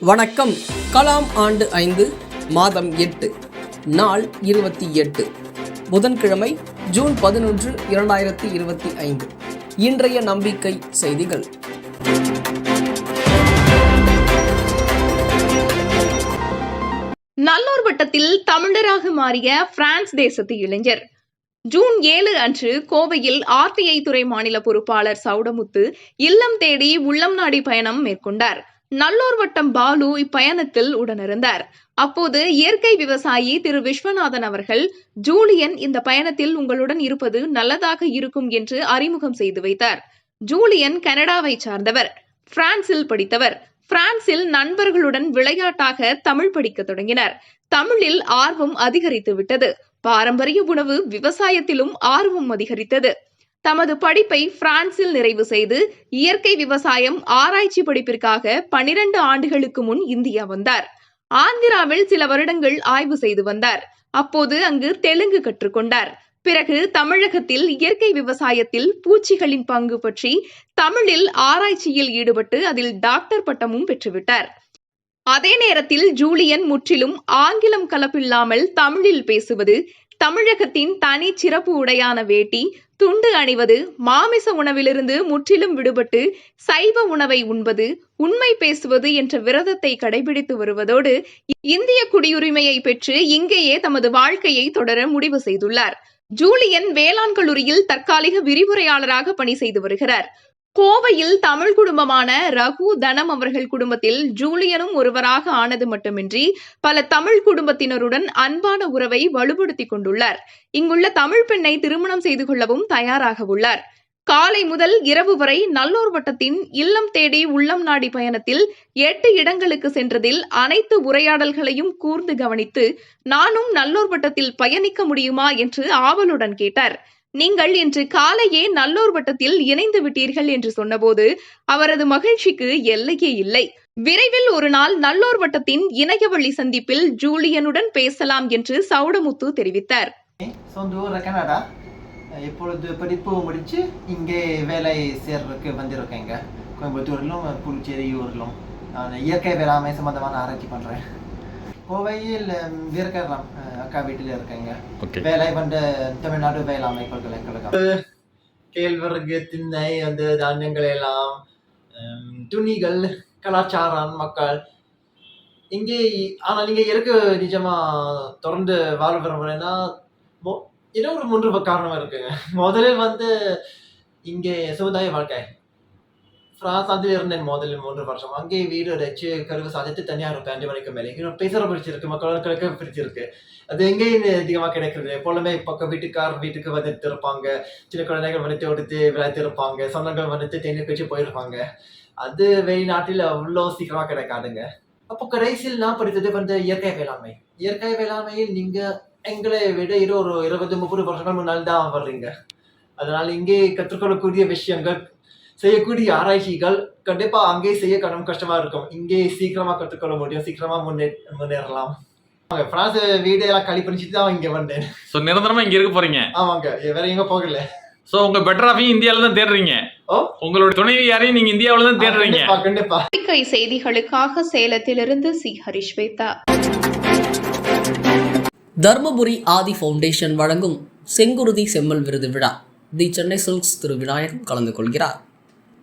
வணக்கம். கலாம் ஆண்டு ஐந்து மாதம் எட்டு நாள் இருபத்தி எட்டு. புதன்கிழமை ஜூன் பதினொன்று இரண்டாயிரத்தி இருபத்தி ஐந்து. இன்றைய நம்பிக்கை செய்திகள். நல்லூர் வட்டத்தில் தமிழராக மாறிய பிரான்ஸ் தேசத்து இளைஞர். ஜூன் ஏழு அன்று கோவையில் ஆர்டிஐ துறை மாநில பொறுப்பாளர் சவுடமுத்து இல்லம் தேடி உள்ளம் நாடி பயணம் மேற்கொண்டார். நல்லூர் வட்டம் பாலு இப்பயணத்தில் உடனிருந்தார். அப்போது இயற்கை விவசாயி திரு விஸ்வநாதன் அவர்கள் ஜூலியன் இந்த பயணத்தில் உங்களுடன் இருப்பது நல்லதாக இருக்கும் என்று அறிமுகம் செய்து வைத்தார். ஜூலியன் கனடாவை சார்ந்தவர் பிரான்சில் படித்தவர். பிரான்சில் நண்பர்களுடன் விளையாட்டாக தமிழ் படிக்க தொடங்கினர். தமிழில் ஆர்வம் அதிகரித்து விட்டது. பாரம்பரிய உணவு விவசாயத்திலும் ஆர்வம் அதிகரித்தது. தமது படிப்பை பிரான்சில் நிறைவு செய்து இயற்கை விவசாயம் ஆராய்ச்சி படிப்பிற்காக பனிரெண்டு ஆண்டுகளுக்கு முன் இந்தியா வந்தார். ஆந்திராவில் சில வருடங்கள் ஆய்வு செய்து வந்தார். அப்போது அங்கு தெலுங்கு கற்றுக்கொண்டார். பிறகு தமிழகத்தில் இயற்கை விவசாயத்தில் பூச்சிகளின் பங்கு பற்றி தமிழில் ஆராய்ச்சியில் ஈடுபட்டு அதில் டாக்டர் பட்டமும் பெற்றுவிட்டார். அதே நேரத்தில் ஜூலியன் முற்றிலும் ஆங்கிலம் கலப்பில்லாமல் தமிழில் பேசுவது தமிழகத்தின் தனி சிறப்பு உடையான வேட்டி துண்டு அணிவது மாமிச உணவிலிருந்து முற்றிலும் விடுபட்டு சைவ உணவை உண்பது உண்மை பேசுவது என்ற விரதத்தை கடைபிடித்து வருவதோடு இந்திய குடியுரிமையை பெற்று இங்கேயே தமது வாழ்க்கையை தொடர முடிவு செய்துள்ளார். ஜூலியன் வேளாண் கல்லூரியில் தற்காலிக விரிவுரையாளராக பணி செய்து வருகிறார். கோவையில் தமிழ் குடும்பமான ரகு தனம் அவர்கள் குடும்பத்தில் ஜூலியனும் ஒருவராக ஆனது மட்டுமின்றி பல தமிழ் குடும்பத்தினருடன் அன்பான உறவை வலுப்படுத்திக் கொண்டுள்ளார். இங்குள்ள தமிழ் பெண்ணை திருமணம் செய்து கொள்ளவும் தயாராக உள்ளார். காலை முதல் இரவு வரை நல்லோர் வட்டத்தின் இல்லம் தேடி உள்ளம் நாடி பயணத்தில் எட்டு இடங்களுக்கு சென்றதில் அனைத்து உரையாடல்களையும் கூர்ந்து கவனித்து நானும் நல்லோர் வட்டத்தில் பயணிக்க முடியுமா? என்று ஆவலுடன் கேட்டார். நீங்கள் இன்று காலையே நல்லூர் வட்டத்தில் இணைந்து விட்டீர்கள் என்று சொன்னபோது அவரது மகிழ்ச்சிக்கு எல்லையே இல்லை. விரைவில் ஒரு நாள் நல்லூர் வட்டத்தின் இணையவழி சந்திப்பில் ஜூலியனுடன் பேசலாம் என்று சவுடமுத்து தெரிவித்தார். சொந்த ஊர் கனடா. இப்பொழுது படிப்பு முடிச்சு இங்கே வேலை சேர்றதுக்கு வந்திருக்கேங்க. கோயம்புத்தூரிலும் புதுச்சேரியூரிலும் நான் இயற்கை வேளாண்மை சம்பந்தமான ஆராய்ச்சி பண்ணுறேன் கோவையில் வீரகரம் அக்கா வீட்டில் இருக்கேங்க. ஓகே. வேலை வந்து தமிழ்நாடு வேளாண்மை பல்கலைக்கழகம் கேழ்வரகு திண்ணை அந்த தானியங்கள் எல்லாம் துணிகள் கலாச்சாரம் மக்கள். இங்கே ஆனால் இங்கே இருக்க நிஜமா தொடர்ந்து வாழ விரும்புகிறேன்னா மொ- ஏதோ ஒரு மூன்று காரணம் இருக்குங்க. முதலில் வந்து இங்கே சமுதாய வாழ்க்கை. பிரான்ஸ் அதில் இருந்தேன் முதல் மூன்று வருஷம் அங்கே வீடு வச்சு கருவு சாதித்து தனியாக இருப்பேன் அஞ்சு மணிக்கு மேலே இன்னும் பேசுகிற பிடிச்சிருக்கு மக்களுக்கு பிடிச்சிருக்கு அது எங்கேயும் அதிகமாக கிடைக்கிறது எப்பொழுதுமே பக்கம் வீட்டுக்கார் வீட்டுக்கு வந்துட்டு இருப்பாங்க சின்ன குழந்தைகள் வந்துட்டு எடுத்து விளையாட்டு இருப்பாங்க சொந்தங்கள் வந்துட்டு தேநீர் கழிச்சு போயிருப்பாங்க அது வெளிநாட்டில் அவ்வளோ சீக்கிரமாக கிடைக்காதுங்க அப்போ கடைசியில் நான் படித்தது வந்து இயற்கை வேளாண்மை இயற்கை வேளாண்மையில் நீங்கள் எங்களை விட இரு ஒரு இருபது முப்பது வருஷங்கள் முன்னால் தான் வர்றீங்க அதனால் இங்கே கற்றுக்கொள்ளக்கூடிய விஷயங்கள் செய்யக்கூடிய ஆராய்ச்சிகள் கண்டிப்பா அங்கே செய்ய கடும் கஷ்டமா இருக்கும். இங்கே சீக்கிரமா கற்றுக்கொள்ள முடியும். சீக்கிரமா முன்னே முன்னேறலாம். பிரான்ஸ் வீடு எல்லாம் களி பண்ணிச்சுட்டு தான் இங்க வந்தேன். ஸோ நிரந்தரமா இங்க இருக்க போறீங்க? ஆமாங்க. வேற எங்க போகல. ஸோ உங்க பெட்டர் ஆஃபையும் இந்தியாவில தான் தேடுறீங்க? ஓ. உங்களோட துணைவி யாரையும் நீங்க இந்தியாவில தான் தேடுறீங்க? கண்டிப்பா செய்திகளுக்காக சேலத்திலிருந்து சி ஹரிஷ்வேதா தர்மபுரி ஆதி ஃபவுண்டேஷன் வழங்கும் செங்குருதி செம்மல் விருது விழா. தி சென்னை சில்க்ஸ் திரு விநாயகம் கலந்து கொள்கிறார்.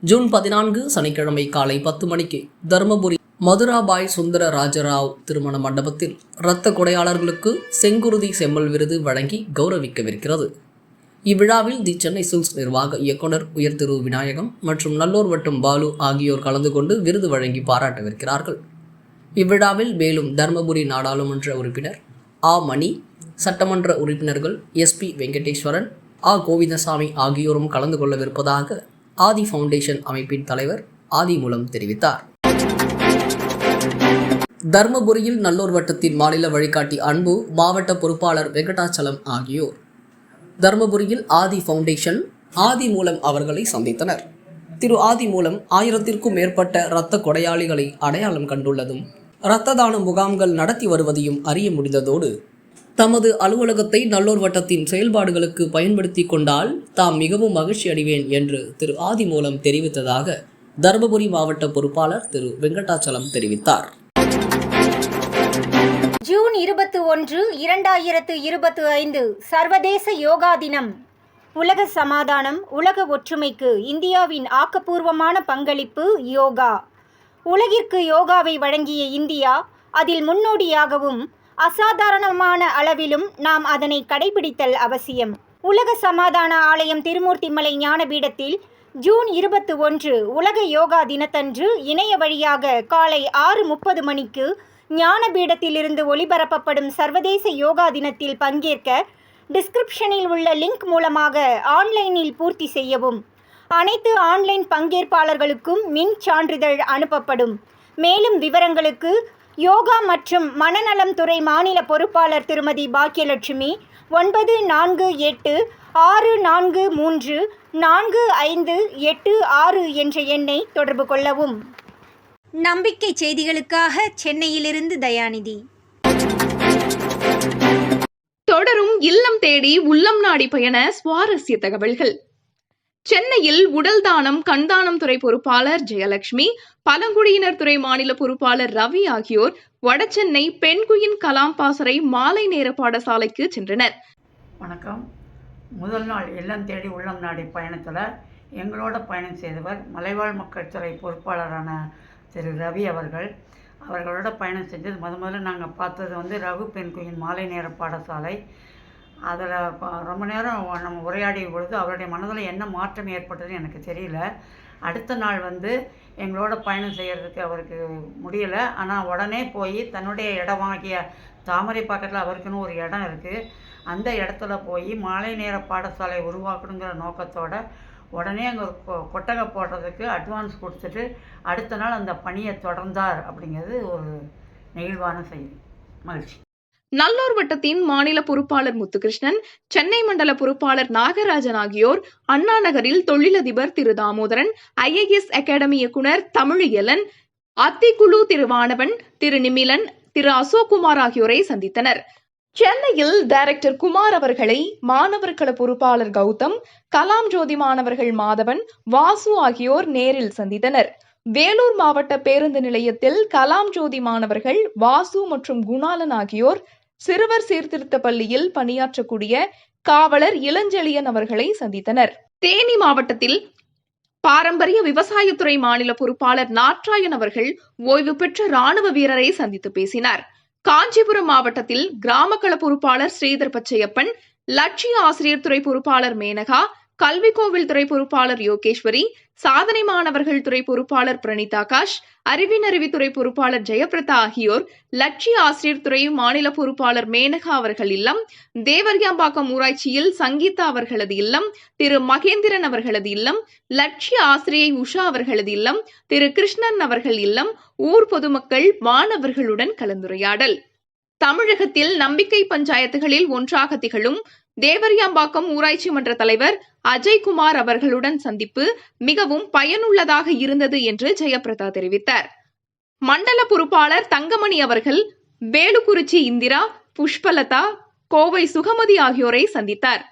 ஜூன் பதினான்கு சனிக்கிழமை காலை பத்து மணிக்கு தர்மபுரி மதுராபாய் சுந்தர ராஜராவ் திருமண மண்டபத்தில் இரத்த கொடையாளர்களுக்கு செங்குருதி செம்மல் விருது வழங்கி கௌரவிக்கவிருக்கிறது. இவ்விழாவில் தி சென்னை சில்ஸ் நிர்வாக இயக்குனர் உயர் திரு விநாயகம் மற்றும் நல்லூர் வட்டம் பாலு ஆகியோர் கலந்து கொண்டு விருது வழங்கி பாராட்டவிருக்கிறார்கள். இவ்விழாவில் மேலும் தர்மபுரி நாடாளுமன்ற உறுப்பினர் ஆ. மணி சட்டமன்ற உறுப்பினர்கள் எஸ்பி வெங்கடேஸ்வரன் ஆ. கோவிந்தசாமி ஆகியோரும் கலந்து கொள்ளவிருப்பதாக ஆதி ஃபவுண்டேஷன் அமைப்பின் தலைவர் ஆதி மூலம் தெரிவித்தார். தர்மபுரியில் நல்லூர் வட்டத்தின் மாநில வழிகாட்டி அன்பு மாவட்ட பொறுப்பாளர் வெங்கடாச்சலம் ஆகியோர். தர்மபுரியில் ஆதி ஃபவுண்டேஷன் ஆதி மூலம் அவர்களை சந்தித்தனர். திரு ஆதி மூலம் ஆயிரத்திற்கும் மேற்பட்ட இரத்த கொடையாளிகளை அடையாளம் கண்டுள்ளதும் இரத்த தான முகாம்கள் நடத்தி வருவதையும் அறிய முடிந்ததோடு தமது அலுவலகத்தை நல்லூர் வட்டத்தின் செயல்பாடுகளுக்கு பயன்படுத்தி கொண்டால் தாம் மிகவும் மகிழ்ச்சி அடைவேன் என்று திரு ஆதி மூலம் தெரிவித்ததாக தருமபுரி மாவட்ட பொறுப்பாளர் திரு வெங்கடாச்சலம் தெரிவித்தார். ஜூன் இருபத்தி ஒன்று இரண்டாயிரத்து இருபத்து ஐந்து சர்வதேச யோகா தினம். உலக சமாதானம் உலக ஒற்றுமைக்கு இந்தியாவின் ஆக்கப்பூர்வமான பங்களிப்பு யோகா. உலகிற்கு யோகாவை வழங்கிய இந்தியா அதில் முன்னோடியாகவும் அசாதாரணமான அளவிலும் நாம் அதனை கடைபிடித்தல் அவசியம். உலக சமாதான ஆலயம் திருமூர்த்திமலை ஞானபீடத்தில் ஜூன் இருபத்தி ஒன்று உலக யோகா தினத்தன்று இணைய வழியாக காலை ஆறு முப்பது மணிக்கு ஞானபீடத்திலிருந்து ஒளிபரப்பப்படும் சர்வதேச யோகா தினத்தில் பங்கேற்க டிஸ்கிரிப்ஷனில் உள்ள லிங்க் மூலமாக ஆன்லைனில் பூர்த்தி செய்யவும். அனைத்து ஆன்லைன் பங்கேற்பாளர்களுக்கும் மின் சான்றிதழ் அனுப்பப்படும். மேலும் விவரங்களுக்கு யோகா மற்றும் மனநலம் துறை மாநில பொறுப்பாளர் திருமதி பாக்கியலட்சுமி ஒன்பது நான்கு எட்டு ஆறு நான்கு மூன்று நான்கு ஐந்து எட்டு ஆறு என்ற எண்ணை தொடர்பு கொள்ளவும். நம்பிக்கை செய்திகளுக்காக சென்னையிலிருந்து தயாநிதி. தொடரும் இல்லம் தேடி உள்ளம் நாடி பயண சுவாரஸ்ய தகவல்கள். சென்னையில் உடல் தானம் கண்தானம் துறை பொறுப்பாளர் ஜெயலட்சுமி பழங்குடியினர் துறை மாநில பொறுப்பாளர் ரவி ஆகியோர் வடசென்னை பெண்குயின் கலாம் பாசறை மாலை நேர பாடசாலைக்கு சென்றனர். வணக்கம். முதல் நாள் இல்லம் தேடி உள்ளம் நாடி பயணத்தில் எங்களோட பயணம் செய்தவர் மலைவாழ் மக்கள் துறை பொறுப்பாளரான திரு ரவி அவர்கள். அவர்களோட பயணம் செஞ்சது முத முதல்ல நாங்கள் பார்த்தது வந்து ரகு பெண்குயின் மாலை நேர பாடசாலை. அதில் ரொம்ப நேரம் நம்ம உரையாடிய பொழுது அவருடைய மனதில் என்ன மாற்றம் ஏற்பட்டதுன்னு எனக்கு தெரியல. அடுத்த நாள் வந்து எங்களோட பயணம் செய்கிறதுக்கு அவருக்கு முடியலை. ஆனால் உடனே போய் தன்னுடைய இடம் வாங்கிய தாமரை பக்கத்தில் அவருக்குன்னு ஒரு இடம் இருக்குது அந்த இடத்துல போய் மாலை நேர பாடசாலை உருவாக்கணுங்கிற நோக்கத்தோட உடனே அங்கே கொ- கொட்டகை போடுறதுக்கு அட்வான்ஸ் கொடுத்துட்டு அடுத்த நாள் அந்த பணியை தொடர்ந்தார் அப்படிங்கிறது ஒரு நெகிழ்வான செய்தி. மகிழ்ச்சி. நல்லூர் வட்டத்தின் மாநில பொறுப்பாளர் முத்துகிருஷ்ணன் சென்னை மண்டல பொறுப்பாளர் நாகராஜன் ஆகியோர் அண்ணா நகரில் தொழிலதிபர் திரு தாமோதரன் ஐஏஎஸ் அகாடமி இயக்குனர் தமிழியலன் அத்திக்குழு திரு வானவன் திரு நிமிலன் திரு அசோக்குமார் ஆகியோரை சந்தித்தனர். சென்னையில் டைரக்டர் குமார் அவர்களை மாணவர்கள பொறுப்பாளர் கௌதம் கலாம் ஜோதி மாணவர்கள் மாதவன் வாசு ஆகியோர் நேரில் சந்தித்தனர். வேலூர் மாவட்ட பேருந்து நிலையத்தில் கலாம் ஜோதி மாணவர்கள் வாசு மற்றும் குணாலன் ஆகியோர் சிறுவர் சீர்திருத்த பள்ளியில் பணியாற்றக்கூடிய காவலர் இளஞ்செழியன் அவர்களை சந்தித்தனர். தேனி மாவட்டத்தில் பாரம்பரிய விவசாயத்துறை மாநில பொறுப்பாளர் நாட்ராயன் அவர்கள் ஓய்வு பெற்ற ராணுவ வீரரை சந்தித்து பேசினார். காஞ்சிபுரம் மாவட்டத்தில் கிராமக்கள பொறுப்பாளர் ஸ்ரீதர் பச்சையப்பன் லட்சிய ஆசிரியர் துறை பொறுப்பாளர் மேனகா கல்வி கோவில் துறை பொறுப்பாளர் யோகேஸ்வரி சாதனை மாணவர்கள் துறை பொறுப்பாளர் பிரணிதாகாஷ் அறிவின் அறிவித்துறை பொறுப்பாளர் ஜெயபிரதா ஆகியோர் லட்சிய ஆசிரியர் துறை மாநில பொறுப்பாளர் மேனகா அவர்கள் இல்லம் தேவர்யாம்பாக்கம் ஊராட்சியில் சங்கீதா அவர்களது இல்லம் திரு மகேந்திரன் அவர்களது இல்லம் லட்சிய ஆசிரியை உஷா அவர்களது இல்லம் திரு கிருஷ்ணன் அவர்கள் இல்லம் ஊர் பொதுமக்கள் மாணவர்களுடன் கலந்துரையாடல். தமிழகத்தில் நம்பிக்கை பஞ்சாயத்துகளில் ஒன்றாக திகழும் தேவரியாம்பாக்கம் ஊராட்சி மன்ற தலைவர் அஜய்குமார் அவர்களுடன் சந்திப்பு மிகவும் பயனுள்ளதாக இருந்தது என்று ஜெயபிரதா தெரிவித்தார். மண்டல பொறுப்பாளர் தங்கமணி அவர்கள் வேலுக்குறிச்சி இந்திரா புஷ்பலதா கோவை சுகமதி ஆகியோரை சந்தித்தார்.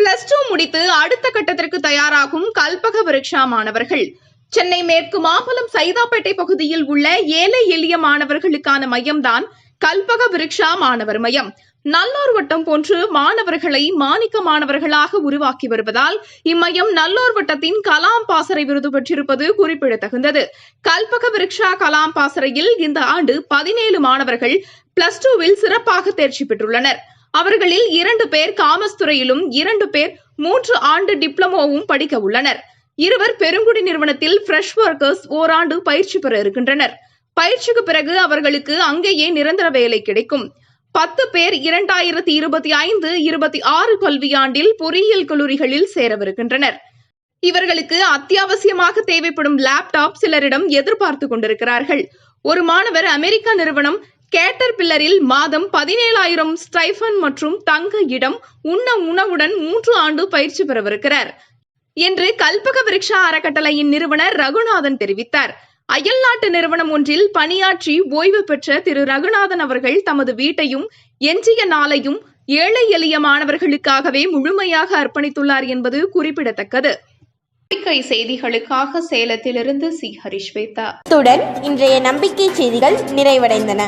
பிளஸ் டூ முடித்து அடுத்த கட்டத்திற்கு தயாராகும் கல்பக விருக்ஷா மாணவர்கள். சென்னை மேற்கு மாம்பலம் சைதாப்பேட்டை பகுதியில் உள்ள ஏழை எளிய மாணவர்களுக்கான மையம்தான் கல்பக விருக்ஷா மாணவர் மையம். நல்லோர் வட்டம் போன்று மாணவர்களை மாணிக்க மாணவர்களாக உருவாக்கி வருவதால் இம்மையம் நல்லோர் வட்டத்தின் கலாம் பாசறை விருது பெற்றிருப்பது குறிப்பிடத்தகுந்தது. கல்பக விருக்ஷா கலாம் பாசறையில் இந்த ஆண்டு பதினேழு மாணவர்கள் பிளஸ் டூவில் சிறப்பாக தேர்ச்சி பெற்றுள்ளனர். அவர்களில் இரண்டு பேர் காமர்ஸ் துறையிலும் இரண்டு பேர் மூன்று ஆண்டு டிப்ளமோவும் படிக்க உள்ளனர். இருவர் பெருங்குடி நிறுவனத்தில் ஃப்ரெஷ் ஒர்க்கர்ஸ் ஓராண்டு பயிற்சி பெற இருக்கின்றனர். பயிற்சிக்கு பிறகு அவர்களுக்கு அங்கேயே நிரந்தர வேலை கிடைக்கும். பத்து பேர் இரண்டாயிரத்தி இருபத்தி ஐந்து இருபத்தி ஆறு கல்வியாண்டில் பொறியியல் கல்லூரிகளில் சேரவிருக்கின்றனர். இவர்களுக்கு அத்தியாவசியமாக தேவைப்படும் லேப்டாப் சிலரிடம் எதிர்பார்த்து கொண்டிருக்கிறார்கள். ஒரு மாணவர் அமெரிக்க நிறுவனம் கேட்டர் பில்லரில் மாதம் பதினேழாயிரம் ஸ்டைஃபன் மற்றும் தங்க இடம் உண்ண உணவுடன் மூன்று ஆண்டு பயிற்சி பெறவிருக்கிறார். என்று கல்பக விருக்ஷா அறக்கட்டளையின் நிறுவனர் ரகுநாதன் தெரிவித்தார். அயல்நாட்டு நிறுவனம் ஒன்றில் பணியாற்றி ஓய்வு பெற்ற திரு ரகுநாதன் அவர்கள் தமது வீட்டையும் எஞ்சிய நாளையும் ஏழை எளிய மாணவர்களுக்காகவே முழுமையாக அர்ப்பணித்துள்ளார் என்பது குறிப்பிடத்தக்கது. நம்பிக்கை செய்திகளுக்காக சேலத்திலிருந்து சி. ஹரிஸ்வேதா இத்துடன் இன்றைய நம்பிக்கை செய்திகள் நிறைவடைந்தன.